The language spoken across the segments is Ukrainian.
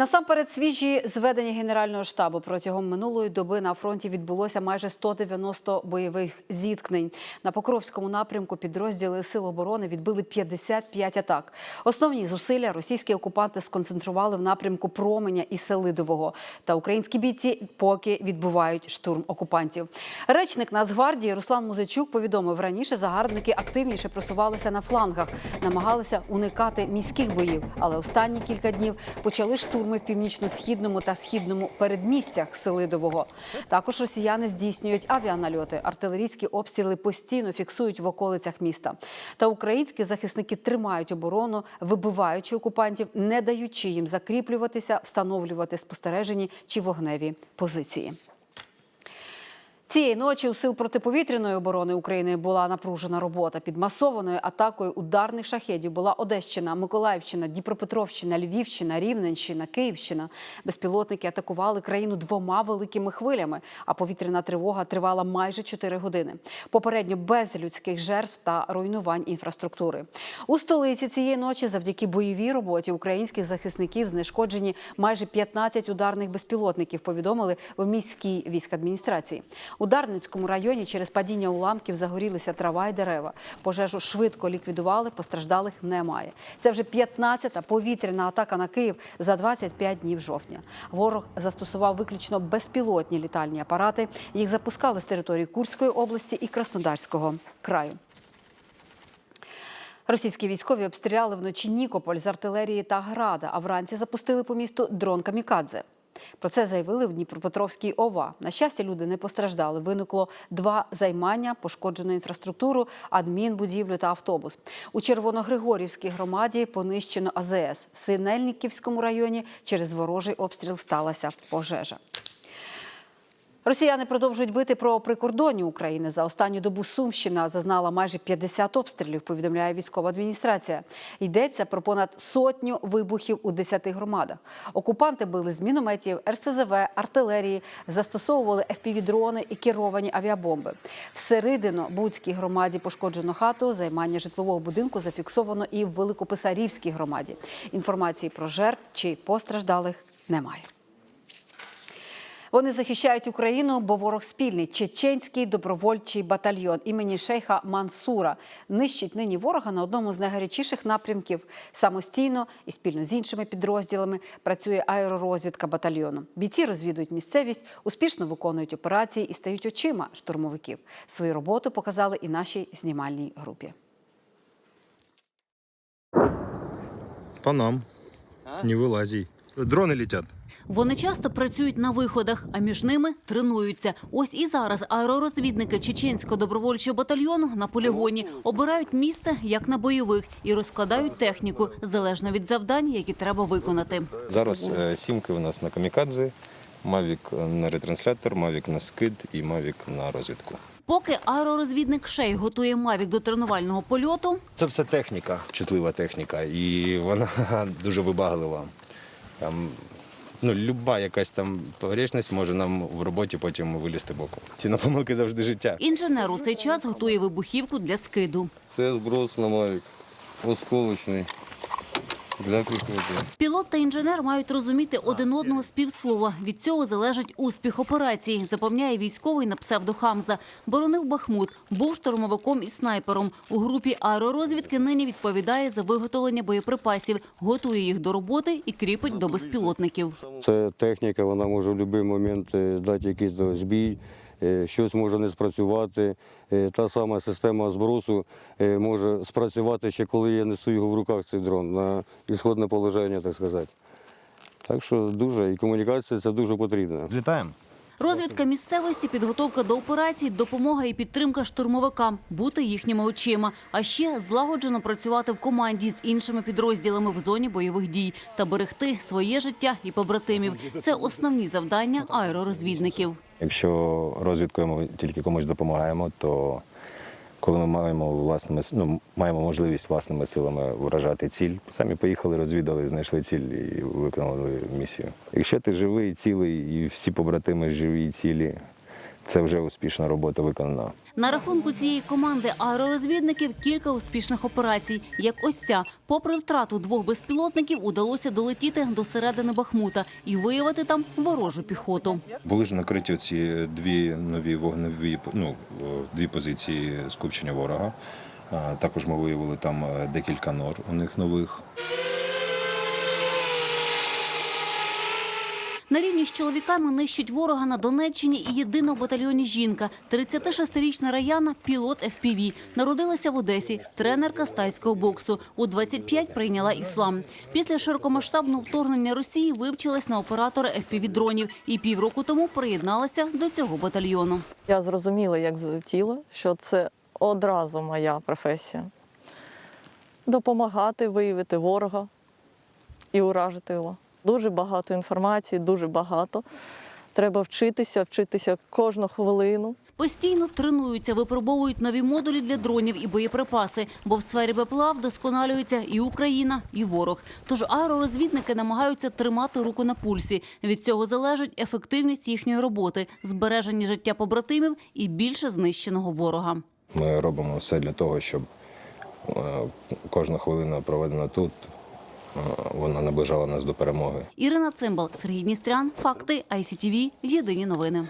Насамперед, свіжі зведення Генерального штабу протягом минулої доби на фронті відбулося майже 190 бойових зіткнень. На Покровському напрямку підрозділи Сил оборони відбили 55 атак. Основні зусилля російські окупанти сконцентрували в напрямку Променя і Селидового. Та українські бійці поки відбувають штурм окупантів. Речник Нацгвардії Руслан Музичук повідомив раніше, загарбники активніше просувалися на флангах, намагалися уникати міських боїв, але останні кілька днів почали штурми в північно-східному та східному передмістях Селидового. Також росіяни здійснюють авіанальоти. Артилерійські обстріли постійно фіксують в околицях міста. Та українські захисники тримають оборону, вибиваючи окупантів, не даючи їм закріплюватися, встановлювати спостережені чи вогневі позиції. Цієї ночі у сил протиповітряної оборони України була напружена робота. Під масованою атакою ударних шахедів була Одещина, Миколаївщина, Дніпропетровщина, Львівщина, Рівненщина, Київщина. Безпілотники атакували країну двома великими хвилями, а повітряна тривога тривала майже 4 години. Попередньо без людських жертв та руйнувань інфраструктури. У столиці цієї ночі, завдяки бойовій роботі українських захисників, знешкоджені майже 15 ударних безпілотників. Повідомили в міській військадміністрації. У Дарницькому районі через падіння уламків загорілися трава й дерева. Пожежу швидко ліквідували, постраждалих немає. Це вже 15-та повітряна атака на Київ за 25 днів жовтня. Ворог застосував виключно безпілотні літальні апарати. Їх запускали з території Курської області і Краснодарського краю. Російські військові обстріляли вночі Нікополь з артилерії та града, а вранці запустили по місту дрон Камікадзе. Про це заявили в Дніпропетровській ОВА. На щастя, люди не постраждали. Виникло два займання, пошкоджену інфраструктуру, адмінбудівлю та автобус. У Червоногригорівській громаді понищено АЗС. В Синельниківському районі через ворожий обстріл сталася пожежа. Росіяни продовжують бити про прикордонні України. За останню добу Сумщина зазнала майже 50 обстрілів, повідомляє військова адміністрація. Йдеться про понад сотню вибухів у 10 громадах. Окупанти били з мінометів, РСЗВ, артилерії, застосовували FPV-дрони і керовані авіабомби. Всередину Буцькій громаді пошкоджено хату. Займання житлового будинку зафіксовано і в Великописарівській громаді. Інформації про жертв чи постраждалих немає. Вони захищають Україну, бо ворог спільний чеченський добровольчий батальйон імені шейха Мансура нищить нині ворога на одному з найгарячіших напрямків. Самостійно і спільно з іншими підрозділами працює аеророзвідка батальйону. Бійці розвідують місцевість, успішно виконують операції і стають очима штурмовиків. Свою роботу показали і нашій знімальній групі. По нам. Не вылази. Дроны летят. Вони часто працюють на виходах, а між ними тренуються. Ось і зараз аеророзвідники чеченського добровольчого батальйону на полігоні обирають місце як на бойових і розкладають техніку залежно від завдань, які треба виконати. Зараз е, сімки у нас на камікадзе, Мавік на ретранслятор, Мавік на скид і Мавік на розвідку. Поки аеророзвідник Шей готує мавік до тренувального польоту, Це все техніка, чутлива техніка, і вона дуже вибаглива. Там, ну, люба якась там погрішність може нам в роботі потім вилізти боком. Ціна помилки завжди життя. інженер у цей час готує вибухівку для скиду. Це зброс на Мавік, осколочний для піхоти. Пілот та інженер мають розуміти один одного з півслова. Від цього залежить успіх операції, запевняє військовий на псевдо Хамза. Боронив Бахмут, був штурмовиком і снайпером. У групі аеророзвідки нині відповідає за виготовлення боєприпасів, готує їх до роботи і кріпить до безпілотників. Це техніка, вона може в будь-який момент е, дати якийсь збій, щось може не спрацювати. Е, Та сама система збросу е, може спрацювати ще коли я несу його в руках, цей дрон, на ісходне положення, так сказати. Так що дуже, і комунікація це дуже потрібно. Летаем. Розвідка місцевості, підготовка до операцій, допомога і підтримка штурмовикам, бути їхніми очима. А ще злагоджено працювати в команді з іншими підрозділами в зоні бойових дій та берегти своє життя і побратимів. Це основні завдання аеророзвідників. Якщо розвідкою ми тільки комусь допомагаємо, то коли ми маємо власними ну, маємо можливість власними силами вражати ціль, самі поїхали, розвідали, знайшли ціль і виконали місію. Якщо ти живий, цілий, і всі побратими живі і цілі, це вже успішна робота виконана. На рахунку цієї команди аеророзвідників кілька успішних операцій. Як ось ця, попри втрату двох безпілотників, удалося долетіти до середини Бахмута і виявити там ворожу піхоту. Були ж накриті ці дві нові вогневі ну, дві позиції скупчення ворога. Також ми виявили там е, декілька нор у них нових. На рівні з чоловіками нищить ворога на Донеччині і єдина в батальйоні жінка. 36-річна Раяна – пілот FPV. Народилася в Одесі, тренерка з тайського боксу. У 25 прийняла іслам. Після широкомасштабного вторгнення Росії вивчилась на оператора FPV-дронів і півроку тому приєдналася до цього батальйону. Я зрозуміла, як злетіло, що це одразу моя професія. Допомагати виявити ворога і уражити його. Дуже багато інформації, дуже багато. Треба вчитися, вчитися кожну хвилину. Постійно тренуються, випробовують нові модулі для дронів і боєприпаси, бо в сфері БПЛА вдосконалюється і Україна, і ворог. Тож аеророзвідники намагаються тримати руку на пульсі. Від цього залежить ефективність їхньої роботи, збереження життя побратимів і більше знищеного ворога. Ми робимо все для того, щоб е, кожна хвилина проведена тут, вона наближала нас до перемоги. Ірина Цимбал, Сергій Дністрян, Факти, ICTV, Єдині новини.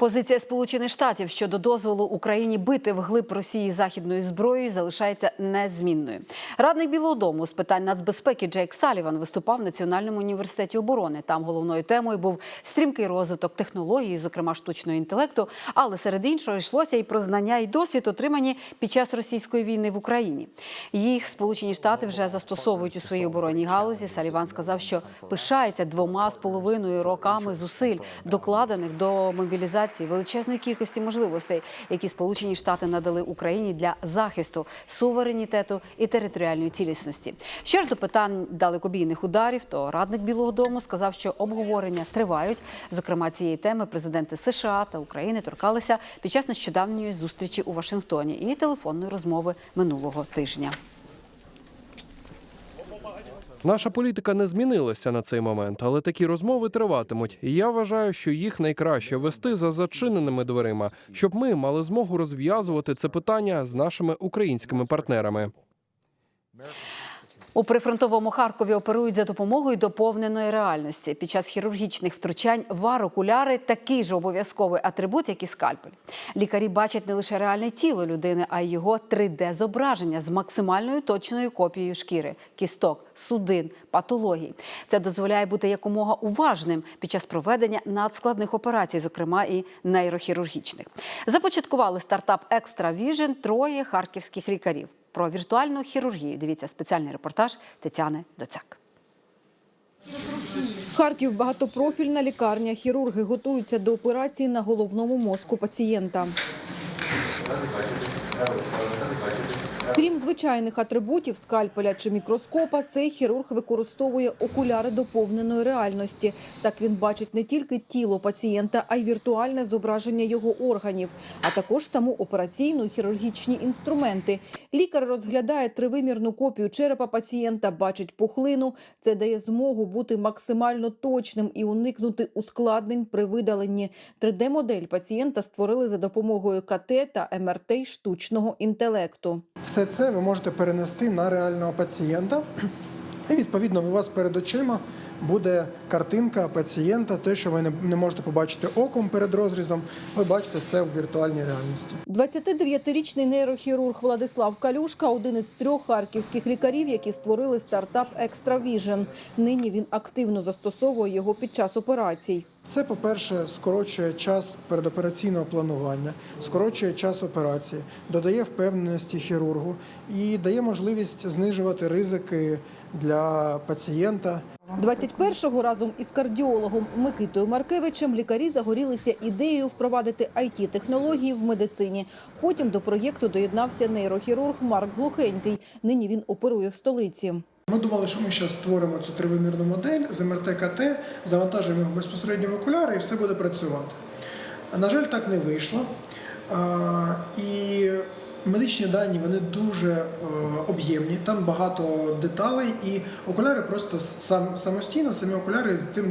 Позиція Сполучених Штатів щодо дозволу Україні бити вглиб Росії західною зброєю залишається незмінною. Радник Білого Дому з питань нацбезпеки Джейк Саліван виступав в Національному університеті оборони. Там головною темою був стрімкий розвиток технології, зокрема штучного інтелекту. Але серед іншого йшлося і про знання і досвід, отримані під час російської війни в Україні. Їх Сполучені Штати вже застосовують у своїй оборонній галузі. Саліван сказав, що пишається двома з половиною роками зусиль, докладених до мобілізації величезної кількості можливостей, які Сполучені Штати надали Україні для захисту суверенітету і територіальної цілісності. Що ж до питань далекобійних ударів, то радник Білого Дому сказав, що обговорення тривають. Зокрема, цієї теми президенти США та України торкалися під час нещодавньої зустрічі у Вашингтоні і телефонної розмови минулого тижня. Наша політика не змінилася на цей момент, але такі розмови триватимуть. І я вважаю, що їх найкраще вести за зачиненими дверима, щоб ми мали змогу розв'язувати це питання з нашими українськими партнерами. У прифронтовому Харкові оперують за допомогою доповненої реальності. Під час хірургічних втручань вар-окуляри – такий же обов'язковий атрибут, як і скальпель. Лікарі бачать не лише реальне тіло людини, а й його 3D-зображення з максимальною точною копією шкіри, кісток, судин, патологій. Це дозволяє бути якомога уважним під час проведення надскладних операцій, зокрема і нейрохірургічних. Започаткували стартап Екстра Віжен троє харківських лікарів. Про віртуальну хірургію дивіться спеціальний репортаж Тетяни Доцяк. Харків багатопрофільна лікарня. Хірурги готуються до операції на головному мозку пацієнта. Крім звичайних атрибутів скальпеля чи мікроскопа, цей хірург використовує окуляри доповненої реальності. Так він бачить не тільки тіло пацієнта, а й віртуальне зображення його органів, а також саму операційну хірургічні інструменти. Лікар розглядає тривимірну копію черепа пацієнта, бачить пухлину. Це дає змогу бути максимально точним і уникнути ускладнень при видаленні. 3D-модель пацієнта створили за допомогою КТ та МРТ штучного інтелекту. Все це ви можете перенести на реального пацієнта. І відповідно у вас перед очима буде картинка пацієнта, те, що ви не- можете побачити оком перед розрізом, ви бачите це в віртуальній реальності. 29-річний нейрохірург Владислав Калюшка один із трьох харківських лікарів, які створили стартап Vision. Нині він активно застосовує його під час операцій. Це, по-перше, скорочує час передопераційного планування, скорочує час операції, додає впевненості хірургу і дає можливість знижувати ризики для пацієнта. 21-го разом із кардіологом Микитою Маркевичем лікарі загорілися ідеєю впровадити IT-технології в медицині. Потім до проєкту доєднався нейрохірург Марк Глухенький. Нині він оперує в столиці. Ми думали, що ми зараз створимо цю тривимірну модель з МРТ-КТ, завантажимо його безпосередньо в окуляри і все буде працювати. На жаль, так не вийшло. І медичні дані вони дуже е, об'ємні, там багато деталей, і окуляри просто сам, самостійно, самі окуляри з цим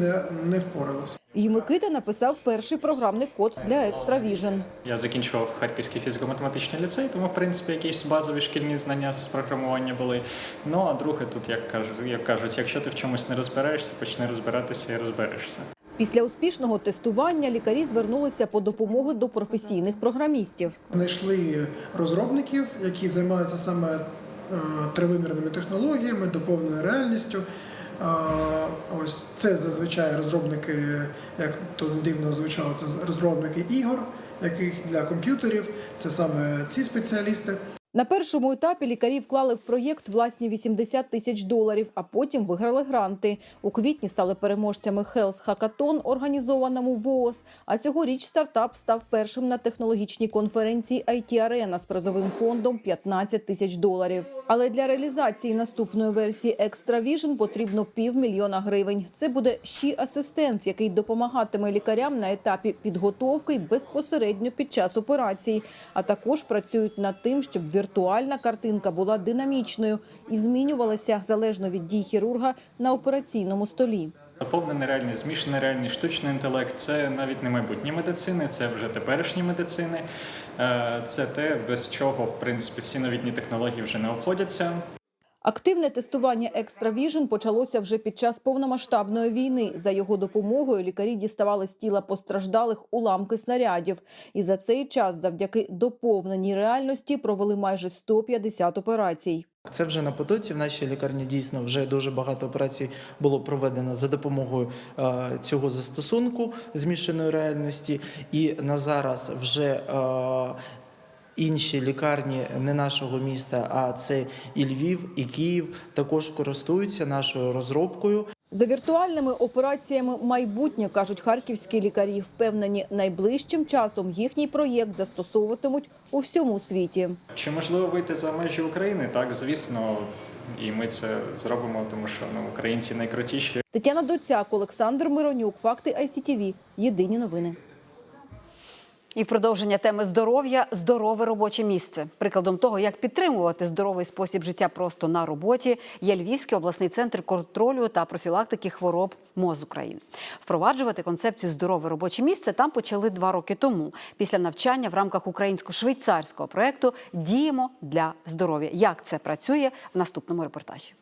не впоралися. І Микита написав перший програмний код для Екстравіжн. Я закінчував Харківський фізико-математичний ліцей, тому в принципі якісь базові шкільні знання з програмування були. Ну а друге, тут як кажуть, як кажуть, якщо ти в чомусь не розбираєшся, почни розбиратися і розберешся. Після успішного тестування лікарі звернулися по допомогу до професійних програмістів. Знайшли розробників, які займаються саме е, тривимірними технологіями, доповненою реальністю. Ось це зазвичай розробники, як то дивно звучало, це розробники ігор, яких для комп'ютерів. Це саме ці спеціалісти. На першому етапі лікарі вклали в проєкт власні 80 тисяч доларів, а потім виграли гранти. У квітні стали переможцями Health Hackathon, організованому ВООЗ. А цьогоріч стартап став першим на технологічній конференції IT Arena з призовим фондом 15 тисяч доларів. Але для реалізації наступної версії Vision потрібно півмільйона гривень. Це буде ще асистент, який допомагатиме лікарям на етапі підготовки і безпосередньо під час операції. А також працюють над тим, щоб віртуальна картинка була динамічною і змінювалася залежно від дій хірурга на операційному столі. Доповнений реальність, змішана реальність, штучний інтелект це навіть не майбутні медицини, це вже теперішні медицини. Е, Це те, без чого в принципі всі новітні технології вже не обходяться. Активне тестування Vision почалося вже під час повномасштабної війни. За його допомогою лікарі діставали з тіла постраждалих уламки снарядів. І за цей час, завдяки доповненій реальності, провели майже 150 операцій. Це вже на потоці. В нашій лікарні дійсно вже дуже багато операцій було проведено за допомогою е, цього застосунку змішаної реальності. І на зараз вже е, інші лікарні не нашого міста, а це і Львів, і Київ, також користуються нашою розробкою. За віртуальними операціями майбутнє, кажуть харківські лікарі, впевнені, найближчим часом їхній проєкт застосовуватимуть у всьому світі. Чи можливо вийти за межі України? Так, звісно, і ми це зробимо, тому що ну, українці найкрутіші. Тетяна Доцяк, Олександр Миронюк, Факти ICTV. Єдині новини. І в продовження теми здоров'я здорове робоче місце. Прикладом того, як підтримувати здоровий спосіб життя просто на роботі, є Львівський обласний центр контролю та профілактики хвороб МОЗ України. Впроваджувати концепцію здорове робоче місце там почали два роки тому, після навчання в рамках українсько-швейцарського проекту Діємо для здоров'я. Як це працює в наступному репортажі?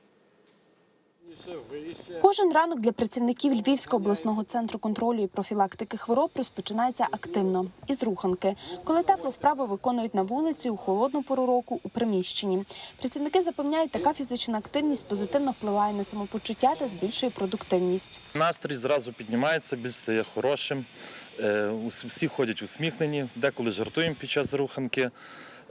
Кожен ранок для працівників Львівського обласного центру контролю і профілактики хвороб розпочинається активно із руханки, коли тепло вправи виконують на вулиці у холодну пору року у приміщенні. Працівники запевняють, така фізична активність позитивно впливає на самопочуття та збільшує продуктивність. Настрій зразу піднімається, біль стає хорошим. Е, Всі ходять усміхнені, деколи жартуємо під час руханки.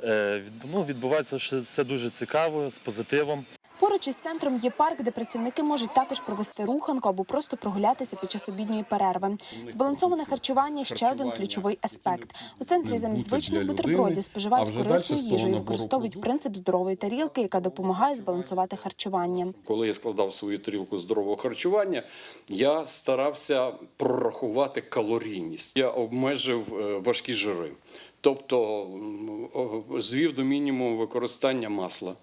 Е, Ну, відбувається все дуже цікаво, з позитивом. Поруч із центром є парк, де працівники можуть також провести руханку або просто прогулятися під час обідньої перерви. Збалансоване харчування ще один ключовий аспект. У центрі замість звичних бутербродів споживають корисну їжу і використовують принцип здорової тарілки, яка допомагає збалансувати харчування. Коли я складав свою тарілку здорового харчування, я старався прорахувати калорійність. Я обмежив е, важкі жири. Тобто звів до мінімуму використання масла,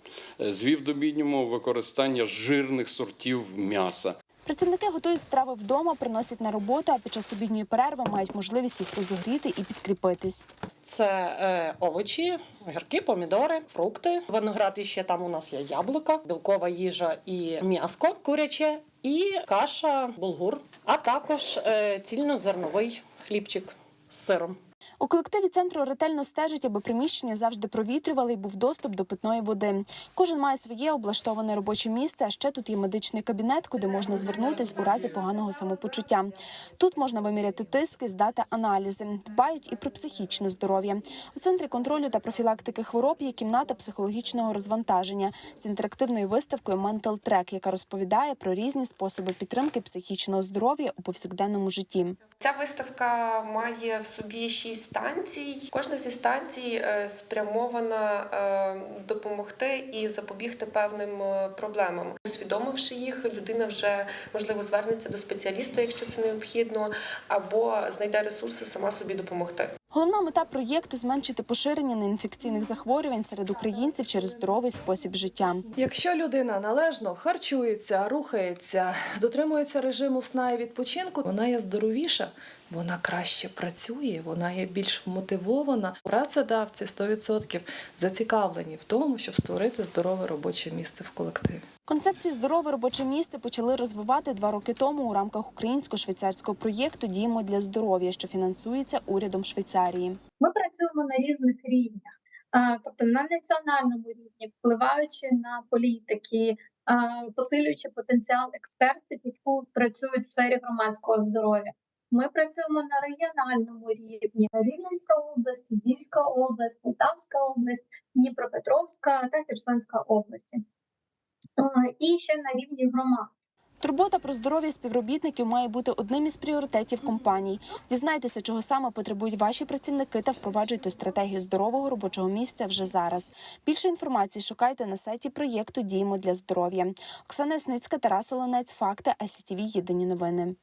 е, звів до мінімуму використання жирних сортів м'яса. Працівники готують страви вдома, приносять на роботу, а під час обідньої перерви мають можливість їх розігріти і підкріпитись. Це е, овочі, огірки, помідори, фрукти. Виноград і ще там у нас є яблука, білкова їжа і м'яско куряче, і каша, булгур, а також е, цільнозерновий хлібчик з сиром. У колективі центру ретельно стежать, аби приміщення завжди провітрювали і був доступ до питної води. Кожен має своє облаштоване робоче місце. А ще тут є медичний кабінет, куди можна звернутись у разі поганого самопочуття. Тут можна виміряти тиск і здати аналізи. Дбають і про психічне здоров'я. У центрі контролю та профілактики хвороб є кімната психологічного розвантаження з інтерактивною виставкою Mental Track, яка розповідає про різні способи підтримки психічного здоров'я у повсякденному житті. Ця виставка має в собі шість станцій. Кожна зі станцій е, спрямована е, допомогти і запобігти певним е, проблемам. Усвідомивши їх, людина вже можливо звернеться до спеціаліста, якщо це необхідно, або знайде ресурси сама собі допомогти. Головна мета проєкту зменшити поширення неінфекційних захворювань серед українців через здоровий спосіб життя. Якщо людина належно харчується, рухається, дотримується режиму сна і відпочинку, вона є здоровіша, вона краще працює, вона є більш вмотивована. Працедавці 100% зацікавлені в тому, щоб створити здорове робоче місце в колективі. Концепцію здорове робоче місце почали розвивати два роки тому у рамках українсько-швейцарського проєкту Діємо для здоров'я, що фінансується урядом Швейцарії. Ми працюємо на різних рівнях, тобто на національному рівні, впливаючи на політики, посилюючи потенціал експертів, які працюють в сфері громадського здоров'я. Ми працюємо на регіональному рівні: Рівненська область, Львівська область, Полтавська область, Дніпропетровська та Херсонська області. А, І ще на рівні громад. Турбота про здоров'я співробітників має бути одним із пріоритетів компаній. Дізнайтеся, чого саме потребують ваші працівники та впроваджуйте стратегію здорового робочого місця вже зараз. Більше інформації шукайте на сайті проєкту Діємо для здоров'я. Оксана Сницька, Тарас Оленець, Факти, ICTV, Єдині новини.